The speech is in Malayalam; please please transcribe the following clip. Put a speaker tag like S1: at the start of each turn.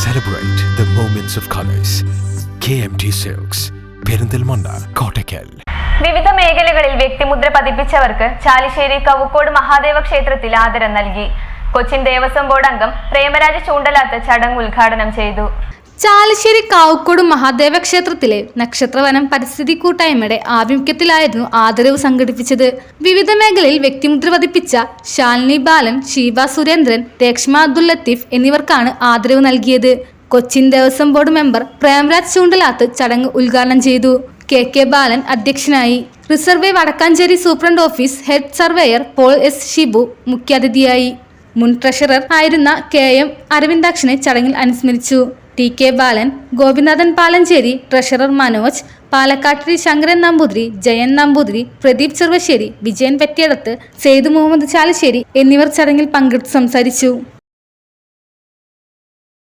S1: Celebrate the moments of colors. KMT Silks, Perinthalmanna Kottakkal
S2: വിവിധ മേഖലകളിൽ വ്യക്തിമുദ്ര പതിപ്പിച്ചവർക്ക് ചാലിശ്ശേരി കവുക്കോട് മഹാദേവ ക്ഷേത്രത്തിൽ ആദരം നൽകി. കൊച്ചിൻ ദേവസ്വം ബോർഡ് അംഗം പ്രേമരാജ ചൂണ്ടലാത്ത് ചടങ്ങ് ഉദ്ഘാടനം ചെയ്തു.
S3: ചാലശ്ശേരി കാവുക്കോട് മഹാദേവ ക്ഷേത്രത്തിലെ നക്ഷത്രവനം പരിസ്ഥിതി കൂട്ടായ്മയുടെ ആഭിമുഖ്യത്തിലായിരുന്നു ആദരവ് സംഘടിപ്പിച്ചത്. വിവിധ മേഖലയിൽ വ്യക്തിമുദ്ര പതിപ്പിച്ച ശാലിനി ബാലൻ ഷീബ സുരേന്ദ്രൻ രേഷ്മ അബ്ദുൽ ലത്തീഫ് എന്നിവർക്കാണ് ആദരവ് നൽകിയത്. കൊച്ചിൻ ദേവസ്വം ബോർഡ് മെമ്പർ പ്രേംരാജ് ചൂണ്ടലാത്ത് ചടങ്ങ് ഉദ്ഘാടനം ചെയ്തു. കെ കെ ബാലൻ അധ്യക്ഷനായി. Resurvey Vadakkanchery superintendent office head surveyor Paul S Shibu മുഖ്യാതിഥിയായി. മുൻ ട്രഷറർ ആയിരുന്ന കെ എം അരവിന്ദാക്ഷനെ ചടങ്ങിൽ അനുസ്മരിച്ചു. T K Balan Gopinathan Palancheri treasurer Manoj Palakkattiri Sankaran Namboothiri Jayan Namboothiri Pradeep Cheruvassery Vijayan Pettiyadath Syed Muhammad Chalassery എന്നിവർ ചടങ്ങിൽ പങ്കെടുത്ത് സംസാരിച്ചു.